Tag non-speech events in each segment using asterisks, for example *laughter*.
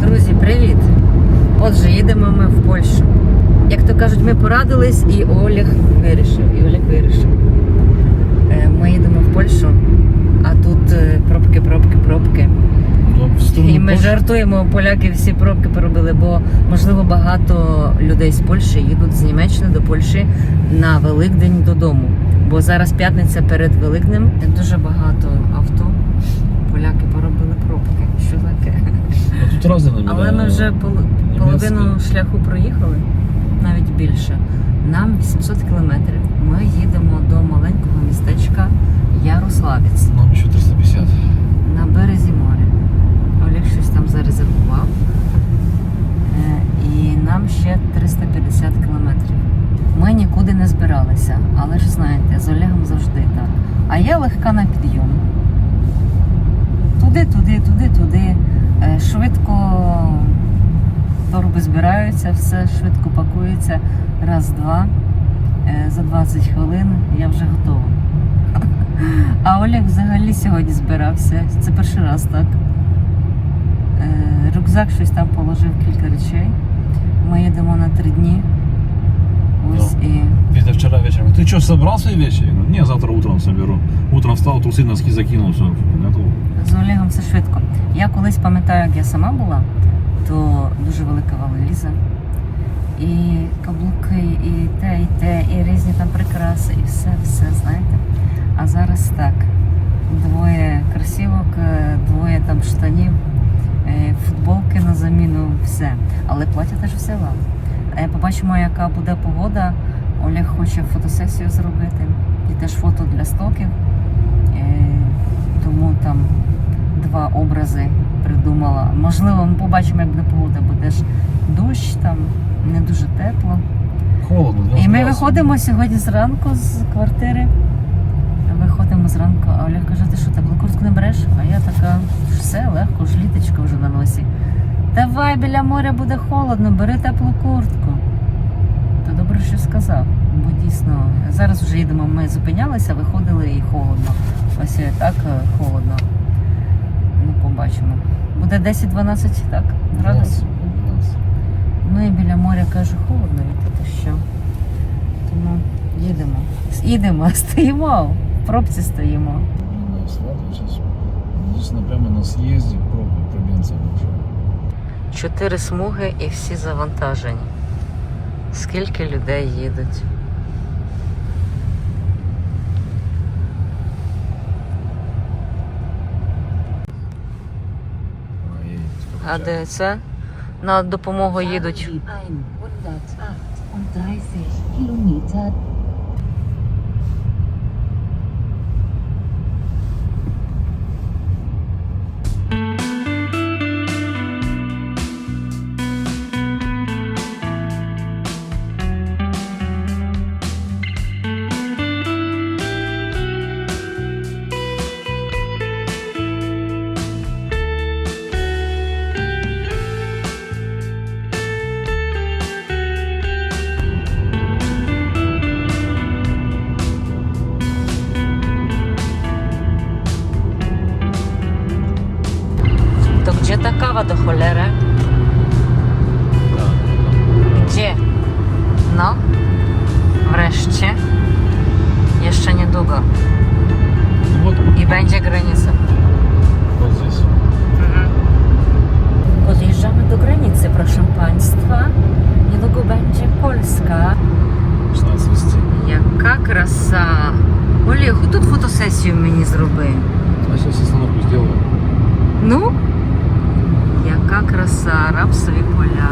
Друзі, привіт! Отже, їдемо ми в Польщу. Як то кажуть, ми порадились і Олег вирішив. І Олег вирішив. Е, Ми їдемо в Польщу, а тут е, пробки, пробки, пробки. Ну, І ми жартуємо, поляки всі пробки поробили, бо можливо багато людей з Польщі їдуть з Німеччини до Польщі на Великдень додому. Бо зараз п'ятниця перед Великднем. Дуже багато авто. Поляки поробили пробки. Що таке? А тут разні номера. Але ми вже пол- половину шляху проїхали, навіть більше. Нам 800 кілометрів. Ми їдемо до маленького містечка Ярославець Нам ще 350. на березі моря. Олег щось там зарезервував. Е, І нам ще 350 кілометрів. Ми нікуди не збиралися, але ж знаєте, з Олегом завжди так. А я легка на підйом. Швидко торби збираються, все швидко пакується. Раз, два. Е, За 20 хвилин я вже готова. А Олег взагалі сьогодні збирався. Це перший раз так. Е, Рюкзак щось там положив кілька речей. Ми їдемо на три дні. Ось Да. і Где-то вчера вечером. Ты что, собрал свои вещи? Я говорю, не, завтра утром соберу. Утром встал, трусы, носки закинул, все, готово. З Олегом все швидко. Я колись пам'ятаю, як я сама була, то дуже велика валіза. І каблуки, і те, і те, і різні там прикраси, і все, все, знаєте. А зараз так. Двоє кросівок, е, двоє там штанів, е, футболки на заміну, все. Але плаття теж взяла. Е, Побачимо, яка буде погода. Олег хоче фотосесію зробити. І теж фото для стоків. Е, Тому там два образи придумала. Можливо, ми побачимо, як буде погода, буде ж дощ, там не дуже тепло. Холодно, І ми виходимо сьогодні зранку з квартири. Виходимо зранку, а Олег каже, ти що, теплу куртку не береш? А я така, все легко, ж літочка вже на носі. Давай біля моря буде холодно, бери теплу куртку. То добре, що сказав. Бо дійсно, зараз вже їдемо, ми зупинялися, виходили і холодно. Ось так е, холодно. Ну, побачимо. Буде 10-12, так? Градусів. Ну і біля моря каже, холодно то що. Тому їдемо. Їдемо, *laughs* стоїмо, в пробці стоїмо. Здесь на- прямо на съезде пробка пробьется большая. Чотири смуги і всі завантажені. Скільки людей їдуть? А де це? На допомогу їдуть. 138 Kilometer wreszcie. Jeszcze niedługo. Ну Вот, I będzie granica. вот здесь. Podjeżdżamy do granicy, proszę Państwa. Niedługo będzie Polska. Начинает свести. Яка краса! Олег, тут фотосесію мені зроби. А сейчас остановку сделаю. Ну, яка краса, рапсові поля.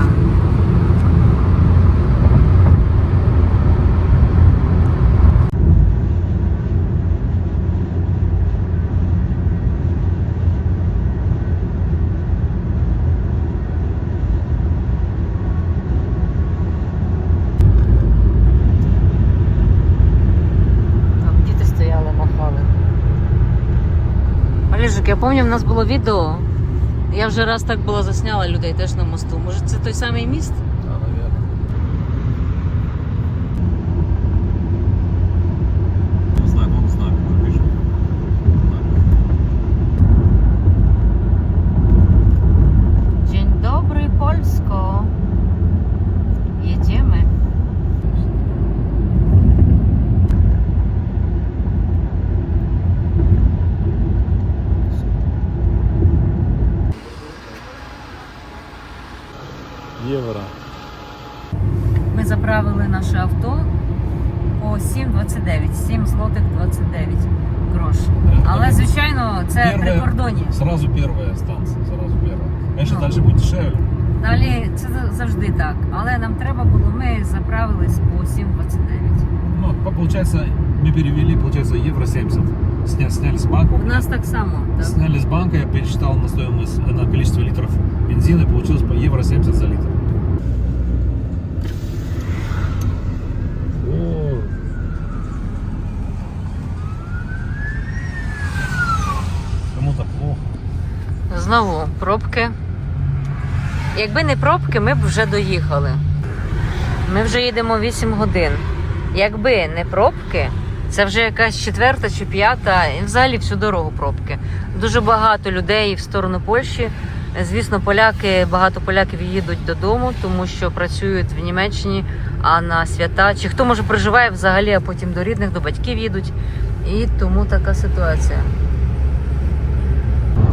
Стояли, я пам'ятаю, в нас було відео. Я вже раз так була засняла людей теж на мосту. Може, це той самий міст? Да, наверное. Не знаю, вон знак уже пишет. Dzień dobry, Polsko. Jedziemy. Евро. Ми заправили наше авто по 7,29. 7 злотих 29 грош. Але, звичайно, це Первое- при кордоні. Сразу первая станция, сразу первая. Конечно, Ну. дальше будет дешевле. Далі це завжди так. Але нам треба було, ми заправились по 7,29. Ну, виходить, получается, мы перевели, получается, евро 70. Сня, сняли с банка. У нас так само. Так. Сняли с банка, я пересчитал на стоимость, на количество литров бензина, и получилось по евро 70 за литр. Знову пробки. Якби не пробки, ми б вже доїхали. Ми вже їдемо 8 годин. Якби не пробки, це вже якась четверта чи п'ята, і взагалі всю дорогу пробки. Дуже багато людей в сторону Польщі. Звісно, поляки, багато поляків їдуть додому, тому що працюють в Німеччині, а на свята. Чи хто може проживає взагалі, а потім до рідних, до батьків їдуть. І тому така ситуація.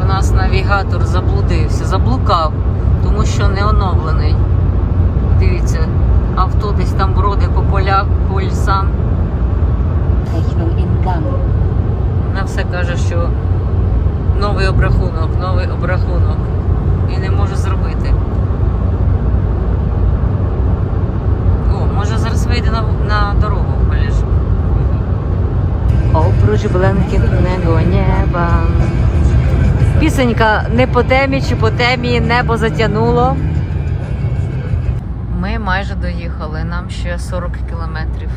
Нас навігатор заблудився, заблукав, тому що не оновлений. Дивіться, авто десь там броди по полях, по лісам. Вона все каже, що новий обрахунок, новий обрахунок. І не може зробити. О, може зараз вийде на, на дорогу поліж. Опруч блакитного неба. Пісенька не по темі чи по темі небо затягнуло. Ми майже доїхали, нам ще 40 кілометрів.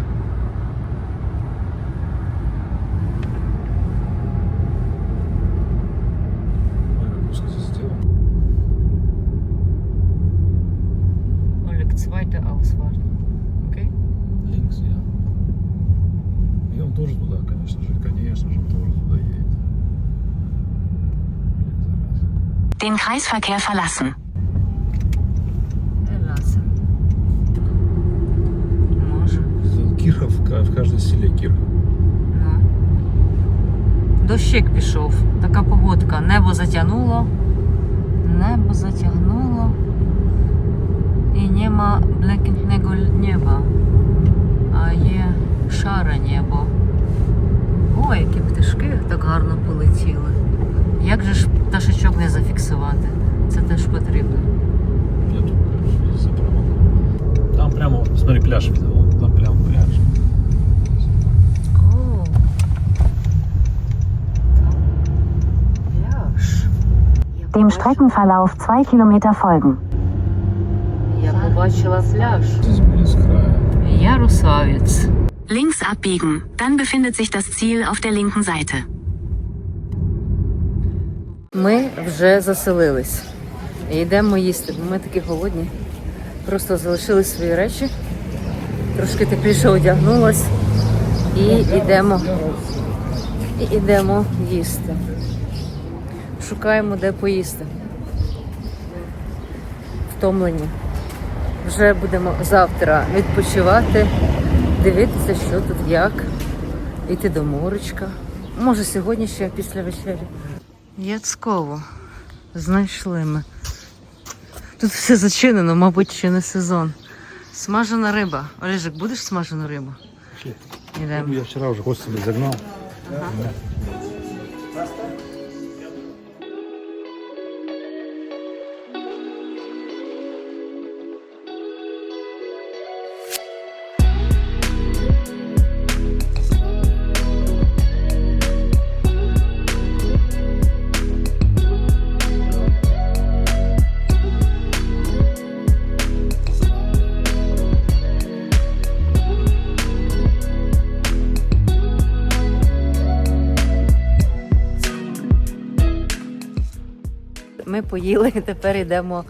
Kreisverkehr verlassen. Кирха в, селе Кирха. Ну. Дощик пішов. Така погодка. Небо затягнуло. Небо затягнуло. І нема блакитного неба. А є шаре небо. О, які пташки так гарно полетіли. Як же ж пташечок не зафіксувати? Це теж потрібно. Нету, короче, заправок. Там прямо, смотри, пляж видно. Вон там прямо пляж. О, пляж. Я Dem побачила- Streckenverlauf 2 Kilometer folgen. Я побачила пляж. Здесь будет с края. Я русавець. Links abbiegen, dann befindet sich das Ziel auf der linken Seite. Ми вже заселились. І йдемо їсти, ми такі голодні. Просто залишили свої речі, трошки тепліше одягнулась і йдемо. І йдемо їсти. Шукаємо, де поїсти. Втомлені. Вже будемо завтра відпочивати, дивитися, що тут як. Йти до моречка. Може, сьогодні ще після вечері. Яцково. Знайшли ми. Тут все зачинено, мабуть, ще не сезон. Смажена риба. Олежик, будеш смажену рибу? Ідемо. Я вчора вже гость загнав. загнал. Поїли. *laughs* Тепер йдемо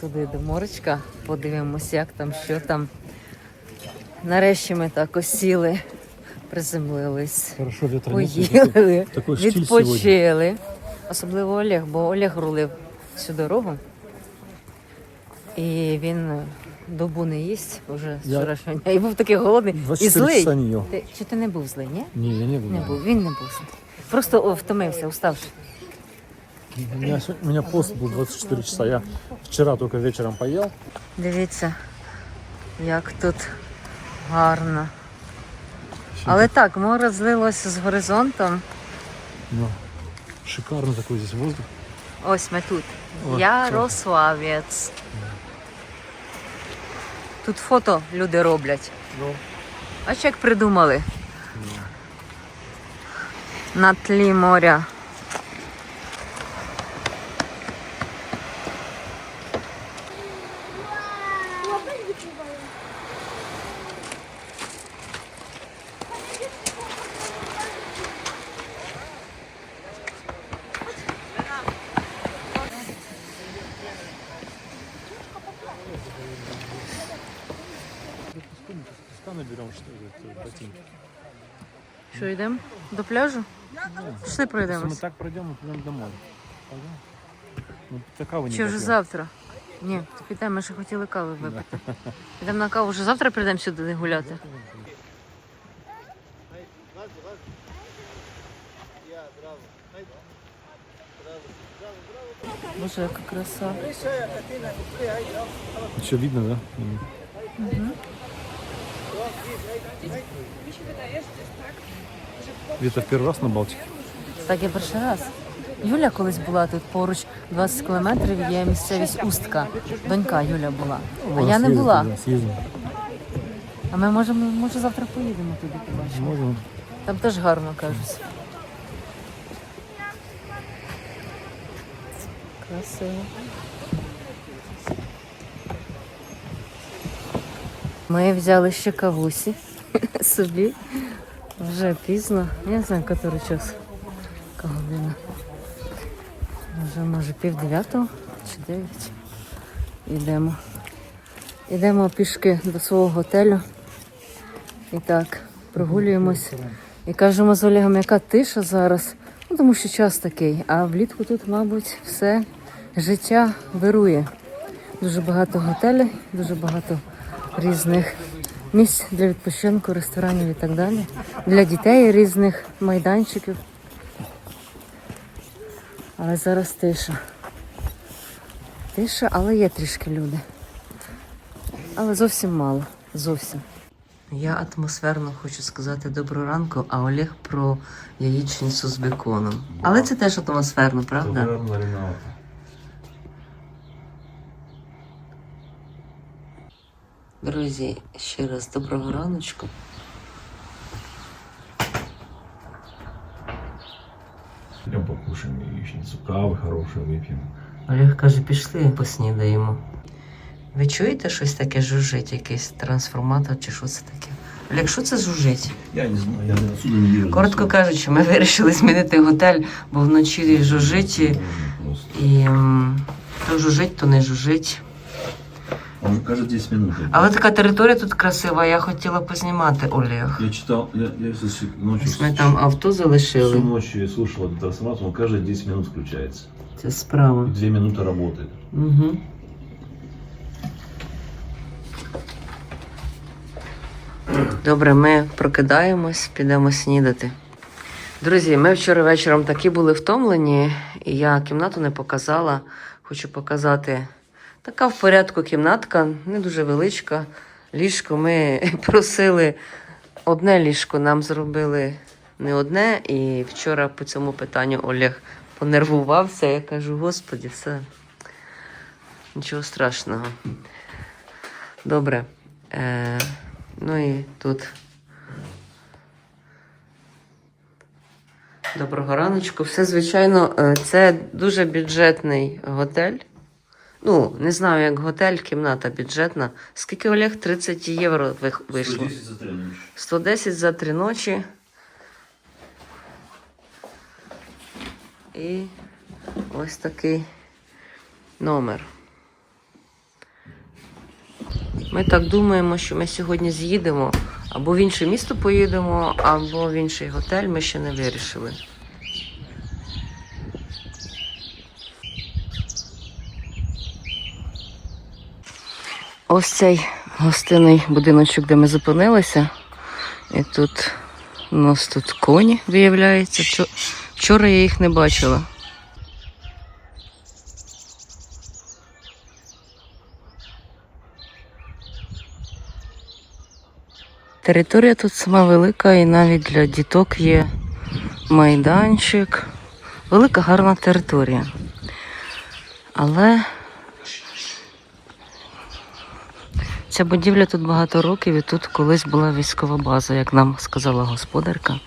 туди до моречка, подивимося, як там, що там. Нарешті ми так осіли, приземлились, Хорошо, поїли, такой штиль відпочили. Особливо Олег, бо Олег рулив всю дорогу. І він добу не їсть вже з Я- вчорашнього дня. І був такий голодний і 24 злий. часа не ел. Ти, чи ти не був злий, ні? Не, я не был. Не був, він не був злий. Просто о, втомився, уставши. У меня, у меня пост был 24 часа. Я вчера только вечером поел. Дивіться, як тут гарно. Але так, море злилося з горизонтом. Но шикарно такой здесь воздух. Ось ми тут. О, Ярославець. Тут фото люди роблять. Ну. А як придумали? На тлі моря. Песка наберем, что ли, это ботинки. Що йдемо? До пляжу? Пішли Если мы пройдемось. так пройдем, мы пойдем домой. Пойдем? Ну, ты кавы не Чи вже попьем. завтра? Ні, то підемо, ми ще хотіли кави випити. Підемо на каву, вже завтра прийдемо сюди гуляти. Боже, яка краса. Все видно, да? Вита первый раз на Балтике? Так, я перший раз. Юля колись була тут поруч 20 кілометрів, є місцевість Устка. Донька Юля була. А я не була. А ми можемо, може завтра поїдемо туди побачимо. Можем. Там теж гарно кажуть. Красиво. Ми взяли ще кавусі собі. Вже пізно. Я не знаю, який час. Яка година. Вже може пів дев'ятого чи дев'ять. Йдемо. Йдемо пішки до свого готелю. І так, прогулюємось. І кажемо з Олегом, яка тиша зараз. Ну, тому що час такий. А влітку тут, мабуть, все життя вирує. Дуже багато готелей, дуже багато різних місць для відпочинку, ресторанів і так далі. Для дітей різних майданчиків. Але зараз тиша. Тиша, але є трішки люди. Але зовсім мало. Зовсім. Я атмосферно хочу сказати доброго ранку, а Олег про яєчницю з беконом. Але це теж атмосферно, правда? Друзі, ще раз доброго раночку. Пойдем покушаем яичницу, кавы хорошие выпьем. Олег каже, пішли поснідаємо. Ви чуєте щось таке жужжить, якийсь трансформатор чи що це таке? Олег, що це жужжить? Я не знаю, я отсюда не вижу. Коротко кажучи, ми вирішили змінити готель, бо вночі жужжить і, і м, то жужжить, то не жужжить. Он каждые 10 минут. Але така територія тут красива, я хотіла познімати Олег. Я читал, я, я сейчас ночью, Ось ми там авто залишили. всю ночь я слушал этот трансформатор, он каждые 10 минут включается. Це справа. И 2 минуты работает. Угу. Добре, ми прокидаємось, підемо снідати. Друзі, ми вчора вечором такі були втомлені, і я кімнату не показала. Хочу показати. Така в порядку кімнатка, не дуже величка. Ліжко ми *laughs* просили одне ліжко, нам зробили не одне. І вчора по цьому питанню Олег понервувався. Я кажу, господі, все. Нічого страшного. Добре. Е, ну і тут. Доброго раночку. Все, звичайно, е, це дуже бюджетний готель. Ну, не знаю, як готель, кімната бюджетна. Скільки Олег? 30 євро вийшло. 110 за 3 ночи. 110 за три ночі. І ось такий номер. Ми так думаємо, що ми сьогодні з'їдемо або в інше місто поїдемо, або в інший готель. Ми ще не вирішили. Ось цей гостинний будиночок, де ми зупинилися. І тут у нас тут коні, виявляється. Вчора я їх не бачила. Територія тут сама велика і навіть для діток є майданчик. Велика гарна територія. Але ця будівля тут багато років і тут колись була військова база, як нам сказала господарка.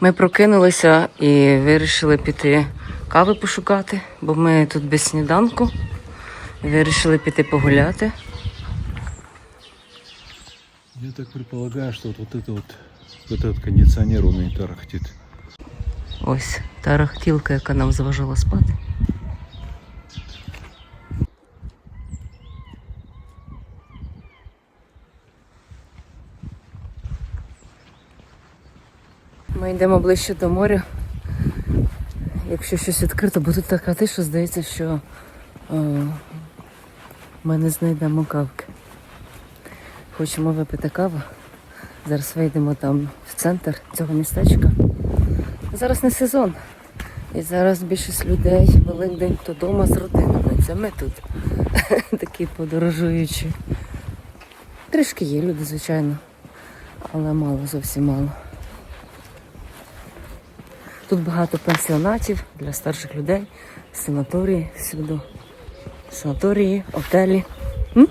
Ми прокинулися і вирішили піти кави пошукати, бо ми тут без сніданку. Вирішили піти погуляти. Я так предполагаю, что вот, вот это вот, вот этот кондиционер, он и тарахтит. Ось та рахтілка, яка нам заважала спати. Йдемо ближче до моря. Якщо щось відкрито, бо тут така тиша, здається, що о, ми не знайдемо кавки. Хочемо випити каву. Зараз вийдемо там в центр цього містечка. Зараз не сезон. І зараз більшість людей Великдень то вдома з родинами. Це ми тут *laughs* такі подорожуючі. Трішки є люди, звичайно, але мало, зовсім мало. Тут багато пенсіонатів для старших людей, санаторії всюди. Санаторії, отелі. М?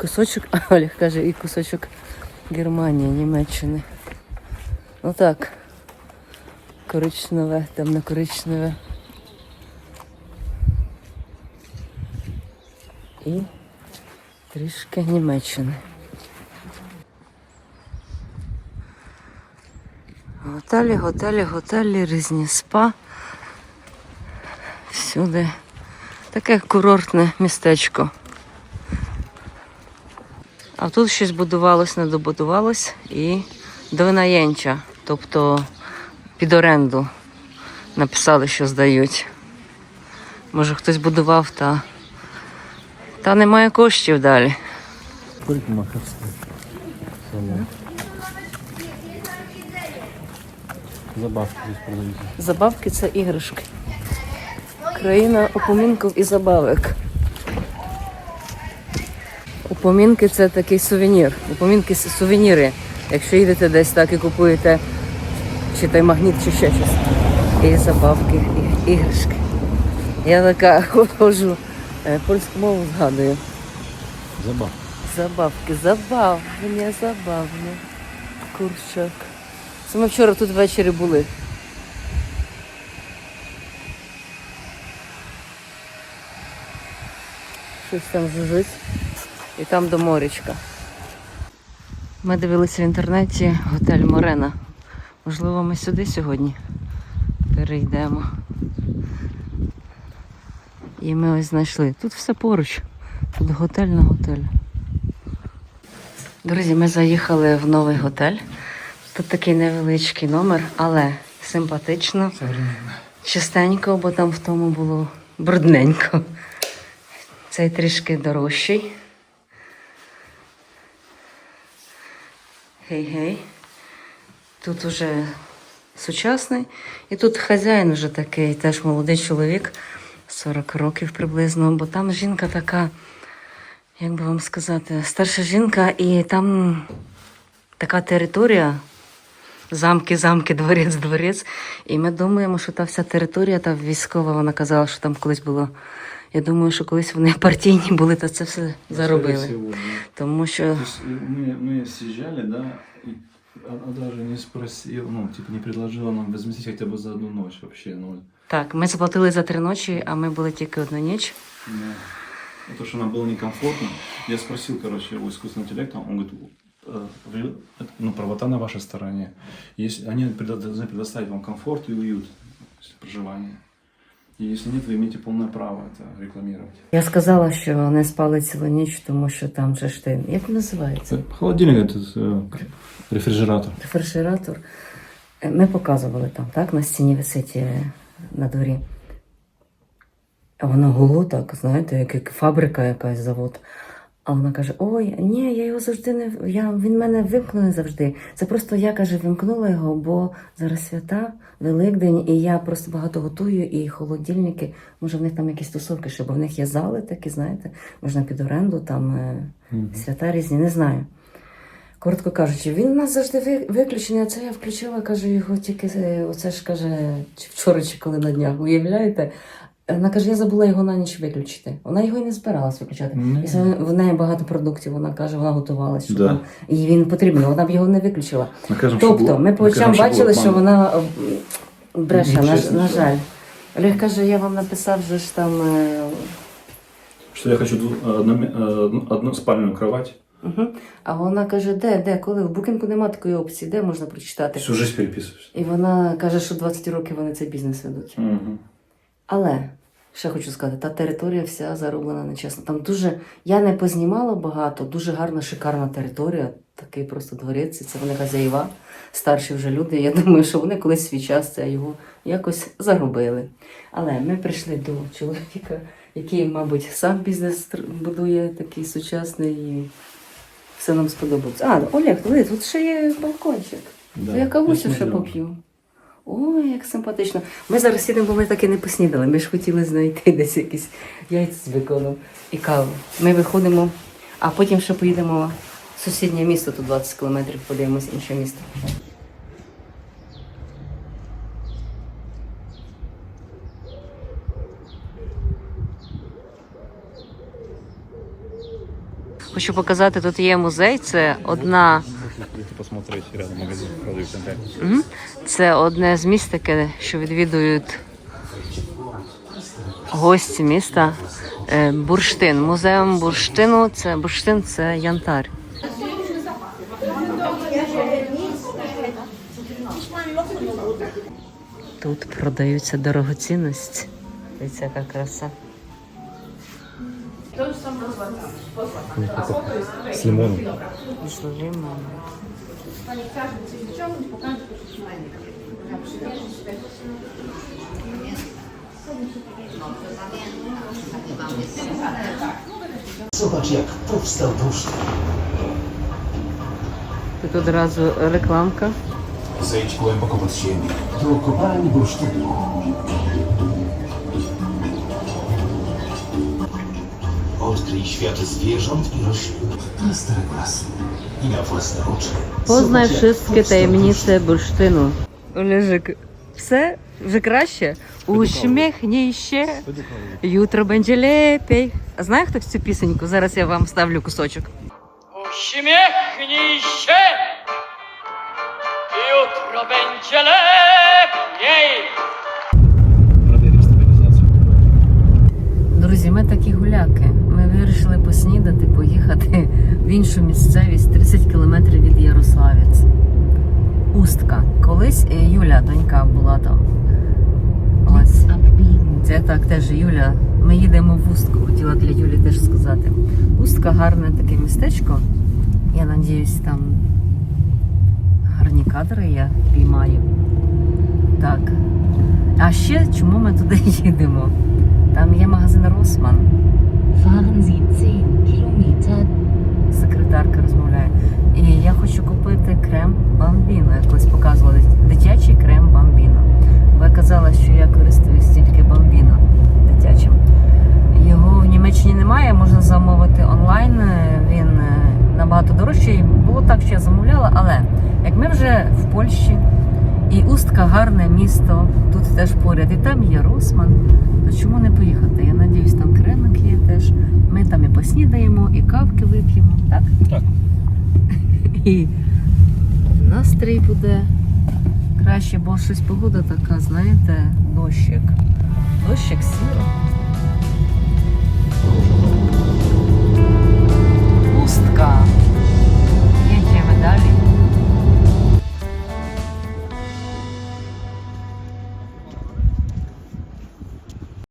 Кусочок, *laughs* Олег каже, і кусочок Германії, Німеччини. Ну так коричневе, темно-коричневе. І трішки Німеччини. Готелі, готелі, готелі, різні спа. Всюди таке курортне містечко. А тут щось будувалось, не добудувалось і до винаєнча, тобто під оренду написали, що здають. Може хтось будував та. Та немає коштів далі. Парикмахерская. Салон. Забавки здесь продаются. Забавки це іграшки. Країна упомінків і забавок. Упомінки це такий сувенір. Упомінки це сувеніри. Якщо їдете десь так і купуєте чи той магніт, чи ще щось. І забавки, і іграшки. Я така *laughs* ходжу, е, польську мову згадую. Забавки. Забавки, забавні, забавні. Курчак. Це ми вчора тут ввечері були. Щось там жужить. І там до морячка. Ми дивилися в інтернеті готель Морена. Можливо, ми сюди сьогодні перейдемо. І ми ось знайшли. Тут все поруч. Тут готель на готель. Друзі, ми заїхали в новий готель. Тут такий невеличкий номер, але симпатично, чистенько, бо там в тому було брудненько. Цей трішки дорожчий. Гей-гей. Тут уже сучасний. І тут хазяїн вже такий, теж молодий чоловік, 40 років приблизно, бо там жінка така, як би вам сказати, старша жінка, і там така територія Замки, замки, дворець, дворець. І ми думаємо, що та вся територія та військова, вона казала, що там колись було. Я думаю, що колись вони партійні були, то це все заробили. Тому що То есть э, мы, мы съезжали, да, и она даже не спросила, ну, типа не предложила нам возместить хотя бы за одну ночь вообще, ну, так, ми заплатили за три ночі, а ми були тільки одну ніч. да. Ну, То, что нам было некомфортно. Я спросил, короче, у искусственного интеллекта, он говорит, э, вы- ну, правота на вашей стороне. Если они предо- должны предоставить вам комфорт и уют. после проживания. И если нет, вы имеете полное право это рекламировать. Я сказала, що не спали цілу ніч, тому що там же ж ти. Як він називається? Холодильник это э, рефрижератор. Рефрижератор. Е, Ми показували там, так, на стіні висить е, на дворі. А воно гуло так, знаєте, як, як фабрика якась завод. А вона каже: Ой, ні, я його завжди не я, він мене вимкнений завжди. Це просто я каже, вимкнула його, бо зараз свята, Великдень, і я просто багато готую, і холодильники, може, в них там якісь тусовки, ще, бо в них є зали такі, знаєте, можна під оренду, там е, свята різні, не знаю. Коротко кажучи, він у нас завжди виключений, а це я включила, каже, його тільки е, оце ж каже, чи вчора, чи коли на днях, уявляєте? Вона каже, я забула його на ніч виключити. Вона його і не збиралась виключати. Ну. І це в неї багато продуктів. Вона каже, вона готувалась, що Да. там їй він потрібен, вона б його не виключила. Накажем, Тобто, ми по очам бачили, що вона м, бреше, на, Нічого на собі. жаль. Олег каже, я вам написав же ж там. е, Что я хочу дву- э, одноме- э, одну- односпальную кровать. Угу. А вона каже, де, де, коли? В букінку немає такої опції, де можна прочитати. Всю жизнь переписываюсь. І вона каже, що 20 років вони цей бізнес ведуть. Мгм. Але ще хочу сказати, та територія вся зароблена нечесно. Там дуже я не познімала багато, дуже гарна, шикарна територія. Такий просто дворець. і Це вони хазяїва, старші вже люди. Я думаю, що вони колись свій час це його якось заробили. Але ми прийшли до чоловіка, який, мабуть, сам бізнес будує такий сучасний і все нам сподобається. А, Олег, диви, тут ще є балкончик. Да, я кавусю ще поп'ю. Ой, як симпатично. Ми зараз їдемо, бо ми так і не поснідали. Ми ж хотіли знайти десь якісь яйця з беконом і каву. Ми виходимо, а потім ще поїдемо в сусіднє місто, тут 20 кілометрів, подивимось інше місто. Хочу показати, тут є музей. Це одна Посмотреть рядом магазин продают контент. Мгм. Це одне з міст таке, що відвідують гості міста. Е, Бурштин. Музеум бурштину. Це бурштин це янтар. Тут продаються дорогоцінності. Дивіться, яка краса. z limonu. Z limonu. Pani to Zobacz jak powstał dusz. Tak od razu reklamka. Zejdź głęboko pod ziemię. Do kopalni bursztynu. Odkryj świat zwierząt i roślin. Na stare głosy. I na własne oczy. Познай Zobacz, jak wszystkie powstał таємниці бурштину. Олежик, все вже краще? Усміхній ще, jutro będzie lepiej. А знає хтось цю пісеньку? Зараз я вам ставлю кусочок. Uśmiechnij się, jutro będzie lepiej. Іншу місцевість 30 кілометрів від Ярославець. Устка. Колись е, Юля, донька, була там. Ось. Це так теж Юля. Ми їдемо в Устку, хотіла для Юлі теж сказати. Устка гарне таке містечко. Я надіюсь, там гарні кадри я піймаю. Так. А ще чому ми туди *laughs* їдемо? Там є магазин Росман. Fahren Sie 10 Kilometer Секретарка розмовляє. І я хочу купити крем Бамбіно. Я колись показувала дитячий крем Бамбіно. Бо я казала, що я користуюсь тільки Бамбіно дитячим. Його в Німеччині немає, можна замовити онлайн. Він е, набагато дорожчий. Було так, що я замовляла, але як ми вже в Польщі, і Устка гарне місто, тут теж поряд, і там є Росман. То чому не поїхати? Я поснідаємо, і кавки вип'ємо, так? Так. *laughs* І настрій буде краще, бо щось погода така, знаєте, дощик. Дощик сіро. Пустка. Є Їдемо далі.